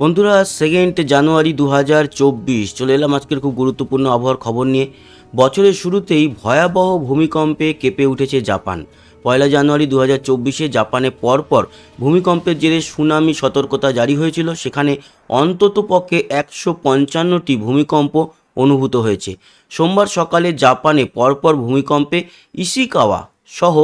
বন্ধুরা সেকেন্ড জানুয়ারি দু হাজার চব্বিশ, চলে এলাম আজকের খুব গুরুত্বপূর্ণ আবহাওয়ার খবর নিয়ে। বছরের শুরুতেই ভয়াবহ ভূমিকম্পে কেঁপে উঠেছে জাপান। পয়লা জানুয়ারি দু হাজার চব্বিশে জাপানে পরপর ভূমিকম্পের জেরে সুনামি সতর্কতা জারি হয়েছিল। সেখানে অন্তত পক্ষে একশো পঞ্চান্নটি ভূমিকম্প অনুভূত হয়েছে। সোমবার সকালে জাপানে পরপর ভূমিকম্পে ইসিকাওয়া সহ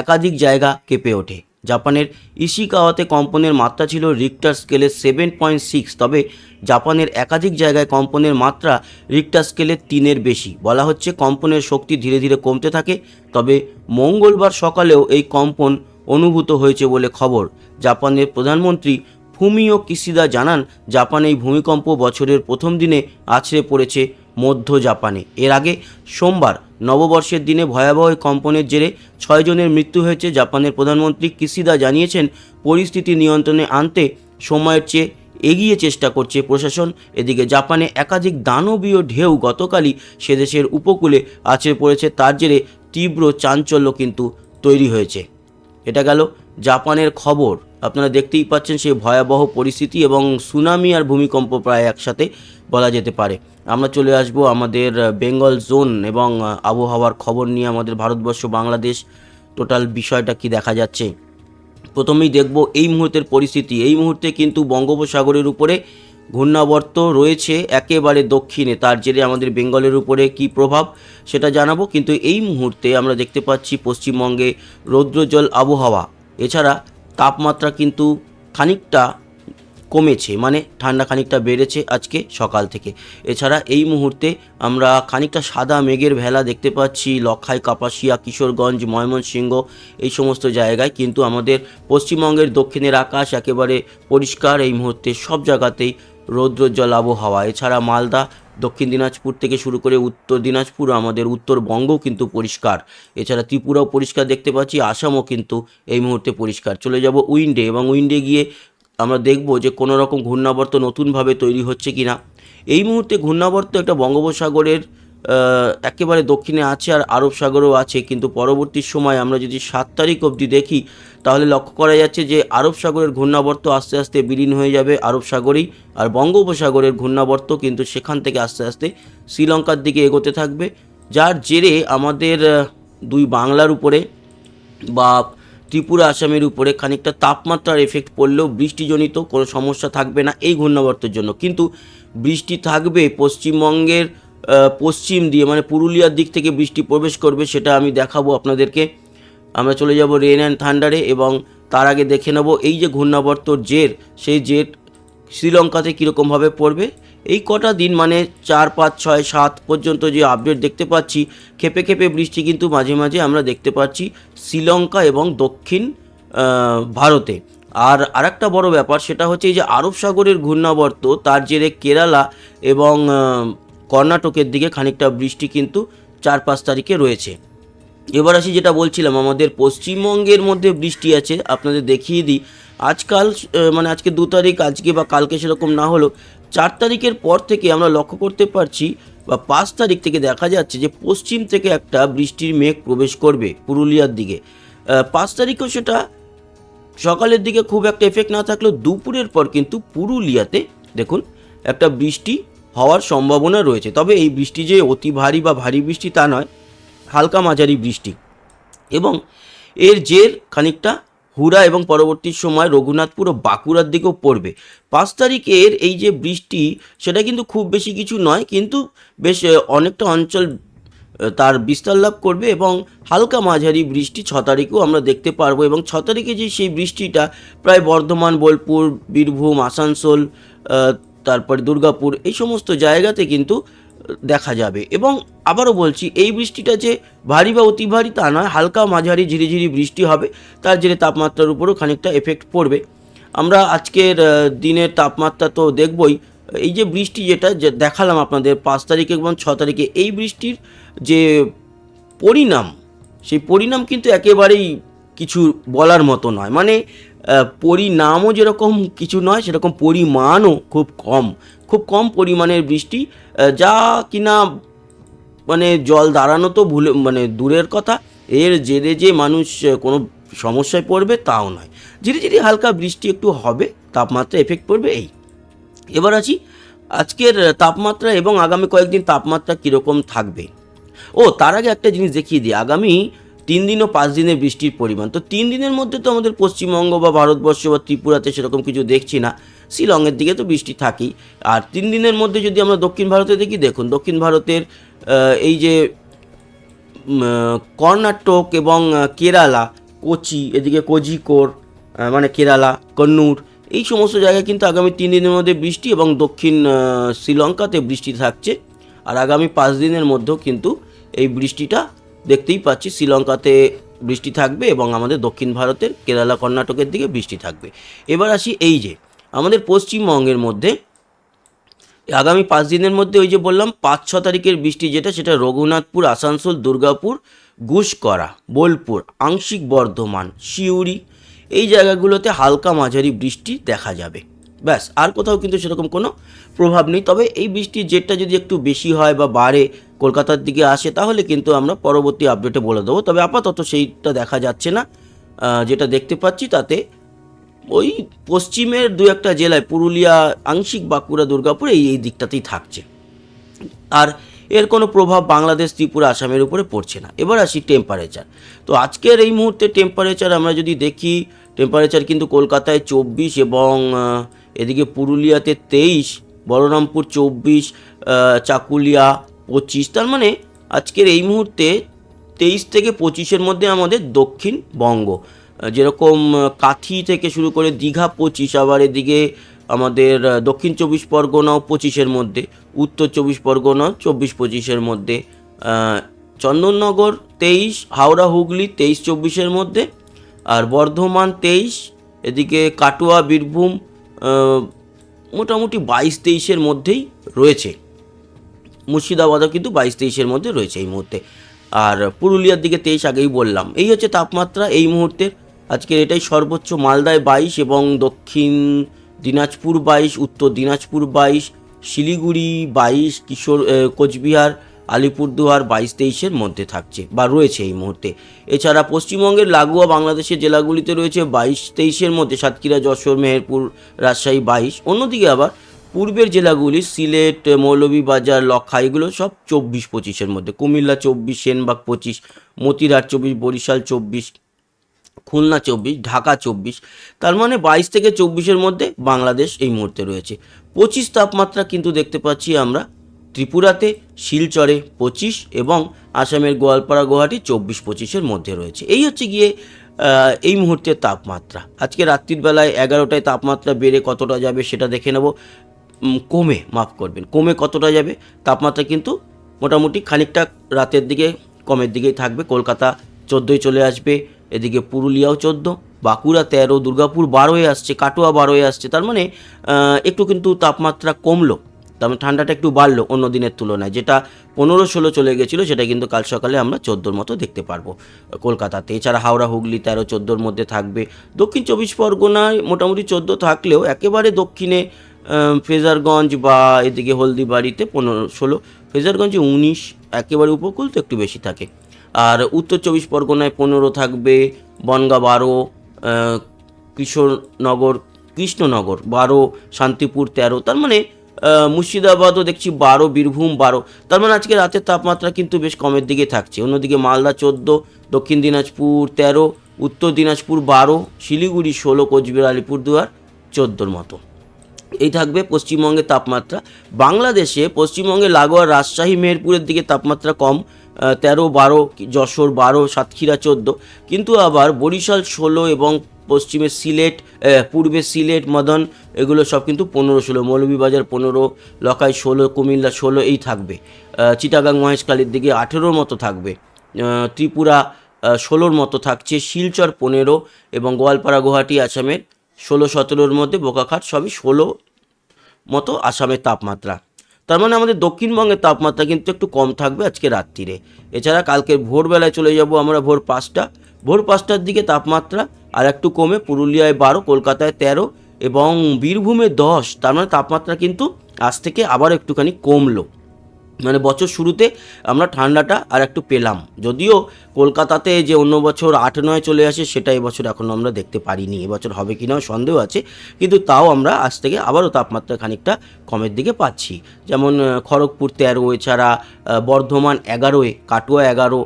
একাধিক জায়গা কেঁপে ওঠে। জাপানের ইশিকাওয়াতে কম্পনের মাত্রা ছিল রিক্টার স্কেলে সেভেন পয়েন্ট সিক্স তবে জাপানের একাধিক জায়গায় কম্পনের মাত্রা রিক্টার স্কেলে তিনের বেশি। বলা হচ্ছে কম্পনের শক্তি ধীরে ধীরে কমতে থাকে, তবে মঙ্গলবার সকালেও এই কম্পন অনুভূত হয়েছে বলে খবর। জাপানের প্রধানমন্ত্রী ফুমিও কিসিদা জানান, জাপানে এই ভূমিকম্প বছরের প্রথম দিনে আছড়ে পড়েছে মধ্য জাপানে। এর আগে সোমবার, নববর্ষের দিনে ভয়াবহ কম্পনের জেরে ছয়জনের মৃত্যু হয়েছে। জাপানের প্রধানমন্ত্রী কিসিদা জানিয়েছেন, পরিস্থিতি নিয়ন্ত্রণে আনতে সময়ের চেয়ে এগিয়ে চেষ্টা করছে প্রশাসন। এদিকে জাপানে একাধিক দানবীয় ঢেউ গতকালই সে দেশের উপকূলে আছড়ে পড়েছে। তার জেরে তীব্র চাঞ্চল্য কিন্তু তৈরি হয়েছে। এটা গেল জাপানের খবর। আপনারা দেখতেই পাচ্ছেন সেই ভয়াবহ পরিস্থিতি এবং সুনামি আর ভূমিকম্প প্রায় একসাথে বলা যেতে পারে। আমরা চলে আসব আমাদের বেঙ্গল জোন এবং আবহাওয়ার খবর নিয়ে আমাদের ভারতবর্ষ বাংলাদেশ। টোটাল বিষয়টা কি দেখা যাচ্ছে? প্রথমেই দেখব এই মুহূর্তের পরিস্থিতি। এই মুহূর্তে কিন্তু বঙ্গোপসাগরের উপরে ঘূর্ণাবর্ত রয়েছে একেবারে দক্ষিণে। তার জেরে আমাদের বেঙ্গলের উপরে কি প্রভাব সেটা জানাব। কিন্তু এই মুহূর্তে আমরা দেখতে পাচ্ছি পশ্চিমবঙ্গে রৌদ্রজল আবহাওয়া। এছাড়া তাপমাত্রা কিন্তু খানিকটা কমেছে মানে ঠান্ডা খানিকটা বেড়েছে আজকে সকাল থেকে। এছাড়া এই মুহূর্তে আমরা খানিকটা সাদা মেঘের ভেলা দেখতে পাচ্ছি লক্ষাই কাপাসিয়া, কিশোরগঞ্জ, ময়মনসিংহ, এই সমস্ত জায়গায়। কিন্তু আমাদের পশ্চিমবঙ্গের দক্ষিণের আকাশ একেবারে পরিষ্কার, এই মুহূর্তে সব জায়গাতেই রৌদ্রোজ্জ্বল আবহাওয়া। এছাড়া মালদা, দক্ষিণ দিনাজপুর থেকে শুরু করে উত্তর দিনাজপুর, আমাদের উত্তরবঙ্গও কিন্তু পরিষ্কার। এছাড়া ত্রিপুরাও পরিষ্কার দেখতে পাচ্ছি, আসামও কিন্তু এই মুহূর্তে পরিষ্কার। চলে যাব উইন্ডে এবং উইন্ডে গিয়ে আমরা দেখব যে কোনো রকম ঘূর্ণাবর্ত নতুনভাবে তৈরি হচ্ছে কি না এই মুহূর্তে ঘূর্ণাবর্ত একটা বঙ্গোপসাগরের একেবারে দক্ষিণে আছে আর আরব সাগরও আছে। কিন্তু পরবর্তী সময় আমরা যদি সাত তারিখ অবধি দেখি, তাহলে লক্ষ্য করা যাচ্ছে যে আরব সাগরের ঘূর্ণাবর্ত আস্তে আস্তে বিলীন হয়ে যাবে আরব সাগরেই। আর বঙ্গোপসাগরের ঘূর্ণাবর্ত কিন্তু সেখান থেকে আস্তে আস্তে শ্রীলঙ্কার দিকে এগোতে থাকবে। যার জেরে আমাদের দুই বাংলার উপরে বা ত্রিপুরা আসামের উপরে খানিকটা তাপমাত্রার এফেক্ট পড়লেও বৃষ্টিজনিত কোনো সমস্যা থাকবে না এই ঘূর্ণাবর্তের জন্য। কিন্তু বৃষ্টি থাকবে পশ্চিমবঙ্গের পশ্চিম দিয়ে মানে পুরুলিয়ার দিক থেকে বৃষ্টি প্রবেশ করবে সেটা আমি দেখাবো আপনাদেরকে। আমরা চলে যাব রেন অ্যান্ড থান্ডারে এবং তার আগে দেখে নেব এই যে ঘূর্ণাবর্তর জের, সেই জের শ্রীলঙ্কাতে কীরকমভাবে পড়বে এই কটা দিন মানে চার, পাঁচ, ছয়, সাত পর্যন্ত যে আপডেট দেখতে পাচ্ছি, খেপে খেপে বৃষ্টি কিন্তু মাঝে মাঝে আমরা দেখতে পাচ্ছি শ্রীলঙ্কা এবং দক্ষিণ ভারতে। আর আরেকটা বড় ব্যাপার সেটা হচ্ছে এই যে আরব সাগরের ঘূর্ণাবর্ত, তার জেরে কেরালা এবং কর্ণাটকের দিকে খানিকটা বৃষ্টি কিন্তু চার, পাঁচ তারিখে রয়েছে। এবার আসি যেটা বলছিলাম, আমাদের পশ্চিমবঙ্গের মধ্যে বৃষ্টি আছে, আপনাদের দেখিয়ে দিই। আজকাল মানে আজকে দু তারিখ, আজকে বা কালকে সেরকম না হলেও চার তারিখের পর থেকে আমরা লক্ষ্য করতে পারছি বা পাঁচ তারিখ থেকে দেখা যাচ্ছে যে পশ্চিম থেকে একটা বৃষ্টির মেঘ প্রবেশ করবে পুরুলিয়ার দিকে। পাঁচ তারিখেও সেটা সকালের দিকে খুব একটা এফেক্ট না থাকলেও দুপুরের পর কিন্তু পুরুলিয়াতে দেখুন একটা বৃষ্টি হওয়ার সম্ভাবনা রয়েছে। তবে এই বৃষ্টি যে অতি ভারী বা ভারী বৃষ্টি তা নয়, হালকা মাঝারি বৃষ্টি। এবং এর জের খানিকটা হুড়া এবং পরবর্তী সময় রঘুনাথপুর ও বাঁকুড়ার দিকেও পড়বে। পাঁচ তারিখের এই যে বৃষ্টি, সেটা কিন্তু খুব বেশি কিছু নয়, কিন্তু বেশ অনেকটা অঞ্চল তার বিস্তার লাভ করবে এবং হালকা মাঝারি বৃষ্টি ছ তারিখেও আমরা দেখতে পারব এবং ছ তারিখে যে সেই বৃষ্টিটা প্রায় বর্ধমান, বোলপুর, বীরভূম, আসানসোল তারপরে দুর্গাপুর, এই সমস্ত জায়গাতে কিন্তু দেখা যাবে। এবং আবারও বলছি, এই বৃষ্টিটা যে ভারী বা অতি ভারী তা নয়, হালকা মাঝারি ঝিরিঝিরি বৃষ্টি হবে, তার জেরে তাপমাত্রার উপরও খানিকটা এফেক্ট পড়বে। আমরা আজকের দিনের তাপমাত্রা তো দেখবই। এই যে বৃষ্টি যেটা, যে দেখালাম আপনাদের পাঁচ তারিখে এবং ছ তারিখে, এই বৃষ্টির যে পরিণাম, সেই পরিণাম কিন্তু একেবারেই কিছু বলার মতো নয়। মানে পরিণামও যেরকম কিছু নয়, সেরকম পরিমাণও খুব কম। খুব কম পরিমাণের বৃষ্টি যা কিনা মানে জল দাঁড়ানো তো ভুলে মানে দূরের কথা। এর জেরে যে মানুষ কোনো সমস্যায় পড়বে তাও নয়। ধীরে ধীরে হালকা বৃষ্টি একটু হবে, তাপমাত্রা এফেক্ট পড়বে এই। এবার আছি আজকের তাপমাত্রা এবং আগামী কয়েকদিন তাপমাত্রা কীরকম থাকবে। ও, তার আগে একটা জিনিস দেখিয়ে দিই। আগামী তিন দিন ও পাঁচ দিনের বৃষ্টির পরিমাণ। তো তিন দিনের মধ্যে তো আমাদের পশ্চিমবঙ্গ বা ভারতবর্ষ বা ত্রিপুরাতে সেরকম কিছু দেখছি না। শিলংয়ের দিকে তো বৃষ্টি থাকেই। আর তিন দিনের মধ্যে যদি আমরা দক্ষিণ ভারতে দেখি, দেখুন, দক্ষিণ ভারতের এই যে কর্ণাটক এবং কেরালা, কোচি, এদিকে কোজিকোর মানে কেরালা, কন্নুর, এই সমস্ত জায়গায় কিন্তু আগামী তিন দিনের মধ্যে বৃষ্টি এবং দক্ষিণ শ্রীলঙ্কাতে বৃষ্টি থাকছে। আর আগামী পাঁচ দিনের মধ্যেও কিন্তু এই বৃষ্টিটা দেখতেই পাচ্ছি, শ্রীলঙ্কাতে বৃষ্টি থাকবে এবং আমাদের দক্ষিণ ভারতের, কেরালা, কর্ণাটকের দিকে বৃষ্টি থাকবে। এবার আসি এই যে আমাদের পশ্চিমবঙ্গের মধ্যে, আগামী পাঁচ দিনের মধ্যে ওই যে বললাম, পাঁচ ছ তারিখের বৃষ্টি যেটা, সেটা রঘুনাথপুর, আসানসোল, দুর্গাপুর, গুসকরা, বোলপুর, আংশিক বর্ধমান, সিউড়ি, এই জায়গাগুলোতে হালকা মাঝারি বৃষ্টি দেখা যাবে। ব্যাস, আর কোথাও কিন্তু সেরকম কোনো প্রভাব নেই। তবে এই বৃষ্টির জেটটা যদি একটু বেশি হয় বা বাড়ে, কলকাতার দিকে আসে, তাহলে কিন্তু আমরা পরবর্তী আপডেটে বলে দেবো। তবে আপাতত সেইটা দেখা যাচ্ছে না। যেটা দেখতে পাচ্ছি, তাতে ওই পশ্চিমের দু একটা জেলায়, পুরুলিয়া, আংশিক বাঁকুড়া, দুর্গাপুর এই এই দিকটাতেই থাকছে। আর এর কোনো প্রভাব বাংলাদেশ, ত্রিপুরা, আসামের উপরে পড়ছে না। এবার আসি টেম্পারেচার তো আজকের এই মুহূর্তে টেম্পারেচার আমরা যদি দেখি টেম্পারেচার কিন্তু কলকাতায় চব্বিশ এবং এদিকে পুরুলিয়াতে তেইশ, বলরামপুর চব্বিশ চাকুলিয়া পঁচিশ। তার মানে আজকের এই মুহূর্তে তেইশ থেকে পঁচিশের মধ্যে আমাদের দক্ষিণবঙ্গ যেরকম কাথি থেকে শুরু করে দীঘা পঁচিশ, আবার এদিকে আমাদের দক্ষিণ চব্বিশ পরগনাও পঁচিশের মধ্যে, উত্তর চব্বিশ পরগনাও চব্বিশ পঁচিশের মধ্যে চন্দননগর তেইশ, হাওড়া হুগলি তেইশ চব্বিশের মধ্যে, আর বর্ধমান তেইশ, এদিকে কাটোয়া, বীরভূম মোটামুটি বাইশ তেইশের মধ্যেই রয়েছে। মুর্শিদাবাদও কিন্তু বাইশ তেইশের মধ্যে রয়েছে এই মুহূর্তে। আর পুরুলিয়ার দিকে তেইশ আগেই বললাম। এই হচ্ছে তাপমাত্রা এই মুহূর্তের। আজকের এটাই সর্বোচ্চ মালদায় বাইশ এবং দক্ষিণ দিনাজপুর বাইশ, উত্তর দিনাজপুর বাইশ, শিলিগুড়ি বাইশ, কিশোর কোচবিহার, আলিপুরদুয়ার বাইশ তেইশের মধ্যে থাকছে বা রয়েছে এই মুহূর্তে। এছাড়া পশ্চিমবঙ্গের লাগোয়া বাংলাদেশের জেলাগুলিতে রয়েছে বাইশ তেইশের মধ্যে সাতক্ষীরা, যশোর, মেহেরপুর, রাজশাহী বাইশ। অন্যদিকে আবার পূর্বের জেলাগুলি সিলেট, মৌলভীবাজার লক্ষা এগুলো সব চব্বিশ, পঁচিশের মধ্যে। কুমিল্লা চব্বিশ, সেনবাগ পঁচিশ মতিরাট চব্বিশ, বরিশাল চব্বিশ খুলনা চব্বিশ, ঢাকা চব্বিশ, তার মানে বাইশ থেকে চব্বিশের মধ্যে বাংলাদেশ এই মুহূর্তে রয়েছে। পঁচিশ তাপমাত্রা কিন্তু দেখতে পাচ্ছি আমরা ত্রিপুরাতে, শিলচরে পঁচিশ এবং আসামের গোয়ালপাড়া, গুয়াহাটি চব্বিশ পঁচিশের মধ্যে রয়েছে। এই হচ্ছে গিয়ে এই মুহূর্তের তাপমাত্রা। আজকে রাত্রির বেলায় এগারোটায় তাপমাত্রা বেড়ে কতটা যাবে সেটা দেখে নেব। কমে, মাফ করবেন, কমে কতটা যাবে তাপমাত্রা কিন্তু মোটামুটি খানিকটা রাতের দিকে, কমের দিকেই থাকবে। কলকাতা চোদ্দোই চলে আসবে এদিকে পুরুলিয়াও চোদ্দ বাঁকুড়া তেরো দুর্গাপুর বারোয় আসছে কাটোয়া বারোয় আসছে। তার মানে একটু কিন্তু তাপমাত্রা কমলো। তার মানে ঠান্ডাটা একটু বাড়লো অন্য দিনের তুলনায় যেটা পনেরো ষোলো চলে গেছিল সেটা কিন্তু কাল সকালে আমরা চোদ্দোর মতো দেখতে পারব কলকাতাতে। এছাড়া হাওড়া হুগলি তেরো চোদ্দোর মধ্যে থাকবে। দক্ষিণ চব্বিশ পরগনায় মোটামুটি চোদ্দ থাকলেও একেবারে দক্ষিণে আহ, ফ্রেজারগঞ্জ বা এদিকে হলদিবাড়িতে পনেরো ষোলো ফেজারগঞ্জে উনিশ একেবারে উপকূল তো একটু বেশি থাকে। আর উত্তর চব্বিশ পরগনায় পনেরো থাকবে, বনগা বারো কিশোরনগর, কৃষ্ণনগর বারো, শান্তিপুর তেরো। তার মানে মুর্শিদাবাদও দেখছি বারো, বীরভূম বারো। তার মানে আজকে রাতের তাপমাত্রা কিন্তু বেশ কমের দিকে থাকছে। অন্যদিকে মালদা চোদ্দ, দক্ষিণ দিনাজপুর তেরো, উত্তর দিনাজপুর বারো, শিলিগুড়ি ষোলো, কোচবিহার, আলিপুরদুয়ার চোদ্দোর মতো। এই থাকবে পশ্চিমবঙ্গের তাপমাত্রা। বাংলাদেশে পশ্চিমবঙ্গে লাগোয়া রাজশাহী, মেহেরপুরের দিকে তাপমাত্রা কম। তেরো, বারো, যশোর, বারো, সাতক্ষীরা, চোদ্দ। কিন্তু আবার বরিশাল ষোলো এবং পশ্চিমে সিলেট পূর্বে সিলেট, মদন, এগুলো সব কিন্তু পনেরো, ষোলো। মৌলভীবাজার পনেরো, লকাই ষোলো, কুমিল্লা ষোলো, এই থাকবে। চিটাগাং, মহেশখালীর দিকে আঠেরোর মতো থাকবে। ত্রিপুরা ষোলোর মতো থাকছে। শিলচর পনেরো এবং গোয়ালপাড়া, গুয়াহাটি, আসামের ষোলো, সতেরোর মধ্যে, বোকাখাট সবই ষোলো মতো আসামের তাপমাত্রা। তার মানে আমাদের দক্ষিণবঙ্গের তাপমাত্রা কিন্তু একটু কম থাকবে আজকে রাত্রিরে। এছাড়া কালকে ভোরবেলায় চলে যাব আমরা ভোর পাঁচটা। ভোর পাঁচটার দিকে তাপমাত্রা আর একটু কমে পুরুলিয়ায় বারো, কলকাতায় তেরো এবং বীরভূমে দশ। তার মানে তাপমাত্রা কিন্তু আজ থেকে আবার একটুখানি কমলো। মানে বছর শুরুতে আমরা ঠান্ডাটা আর একটু পেলাম। যদিও কলকাতাতে যে অন্য বছর আট নয় চলে আসে, সেটা এবছর এখনও আমরা দেখতে পারিনি। এবছর হবে কি না সন্দেহ আছে, কিন্তু তাও আমরা আজ থেকে আবারও তাপমাত্রা খানিকটা কমের দিকে পাচ্ছি। যেমন খড়গপুর তেরো, এছাড়া বর্ধমান এগারোয় কাটুয়া এগারো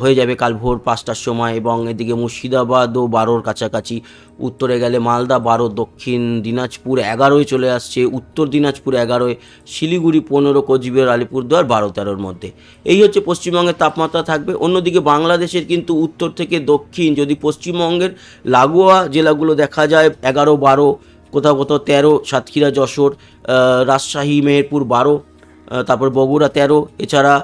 হয়ে যাবে কাল ভোর পাঁচটার সময় এবং এদিকে মুর্শিদাবাদও বারোর কাছাকাছি। উত্তরে গেলে মালদা, বারো, দক্ষিণ দিনাজপুর এগারোয় চলে আসছে। উত্তর দিনাজপুর এগারোয়, শিলিগুড়ি পনেরো, কোচবিহার, আলিপুরদুয়ার বারো, তেরোর মধ্যে। এই হচ্ছে পশ্চিমবঙ্গের তাপমাত্রা থাকবে। অন্যদিকে বাংলাদেশের কিন্তু উত্তর থেকে দক্ষিণ, যদি পশ্চিমবঙ্গের লাগোয়া জেলাগুলো দেখা যায়, এগারো, বারো, কোথাও কোথাও তেরো, সাতক্ষীরা, যশোর রাজশাহী, মেহেরপুর বারো তারপর বগুড়া তেরো, এছাড়া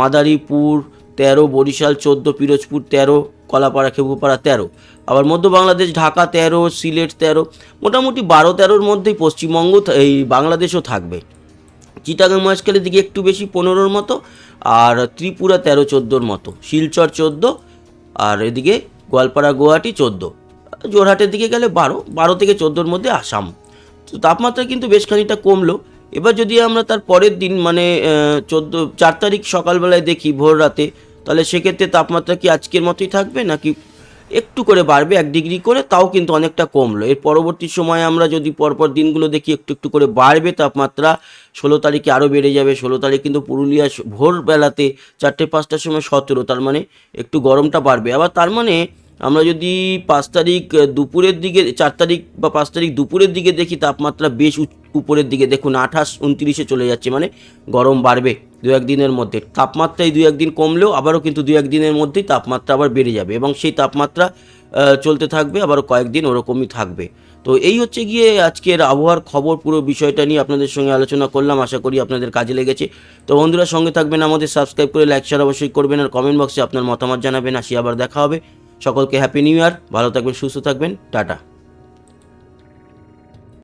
মাদারীপুর তেরো, বরিশাল চোদ্দ, পিরোজপুর তেরো, কলাপাড়া খেপুপাড়া তেরো। আবার মধ্য বাংলাদেশ, ঢাকা তেরো, সিলেট তেরো, মোটামুটি বারো তেরোর মধ্যেই পশ্চিমবঙ্গ এই বাংলাদেশও থাকবে। চিটাগাং মহেশখালীর দিকে একটু বেশি পনেরোর মতো, আর ত্রিপুরা তেরো, চোদ্দোর মতো। শিলচর চোদ্দ, আর এদিকে গোয়ালপাড়া, গুয়াহাটি চোদ্দ। জোরহাটের দিকে গেলে বারো বারো থেকে চোদ্দোর মধ্যে আসাম। তো তাপমাত্রা কিন্তু বেশ খানিকটা কমলো। এবার যদি আমরা তার পরের দিন মানে চোদ্দ, চার তারিখ সকালবেলায় দেখি ভোর রাতে তাহলে সেক্ষেত্রে তাপমাত্রা কি আজকের মতোই থাকবে নাকি একটু করে বাড়বে, এক ডিগ্রি করে? তাও কিন্তু অনেকটা কমলো। এর পরবর্তী সময়ে আমরা যদি পরপর দিনগুলো দেখি, একটু একটু করে বাড়বে তাপমাত্রা, ষোলো তারিখে আরও বেড়ে যাবে। ষোলো তারিখ কিন্তু পুরুলিয়া ভোরবেলাতে চারটে পাঁচটার সময় সতেরো, তার মানে একটু গরমটা বাড়বে। আবার তার মানে আমরা যদি পাঁচ তারিখ দুপুরের দিকে, চার তারিখ বা পাঁচ তারিখ দুপুরের দিকে দেখি, তাপমাত্রা বেশ উপরের দিকে। দেখুন, আঠাশ উনত্রিশে চলে যাচ্ছে মানে গরম বাড়বে দু একদিনের মধ্যে। তাপমাত্রায় দু একদিন কমলেও আবারও কিন্তু দু একদিনের মধ্যেই তাপমাত্রা আবার বেড়ে যাবে এবং সেই তাপমাত্রা চলতে থাকবে, আবারও কয়েকদিন ওরকমই থাকবে। তো এই হচ্ছে গিয়ে আজকের আবহাওয়ার খবর, পুরো বিষয়টা নিয়ে আপনাদের সঙ্গে আলোচনা করলাম, আশা করি আপনাদের কাজে লেগেছে। তো বন্ধুরা, সঙ্গে থাকবেন আমাদের, সাবস্ক্রাইব করে, লাইক শেয়ার অবশ্যই করবেন, আর কমেন্ট বক্সে আপনার মতামত জানাবেন, আসি আবার দেখা হবে। সকলকে হ্যাপি নিউ ইয়ার ভালো থাকবেন সুস্থ থাকবেন টাটা।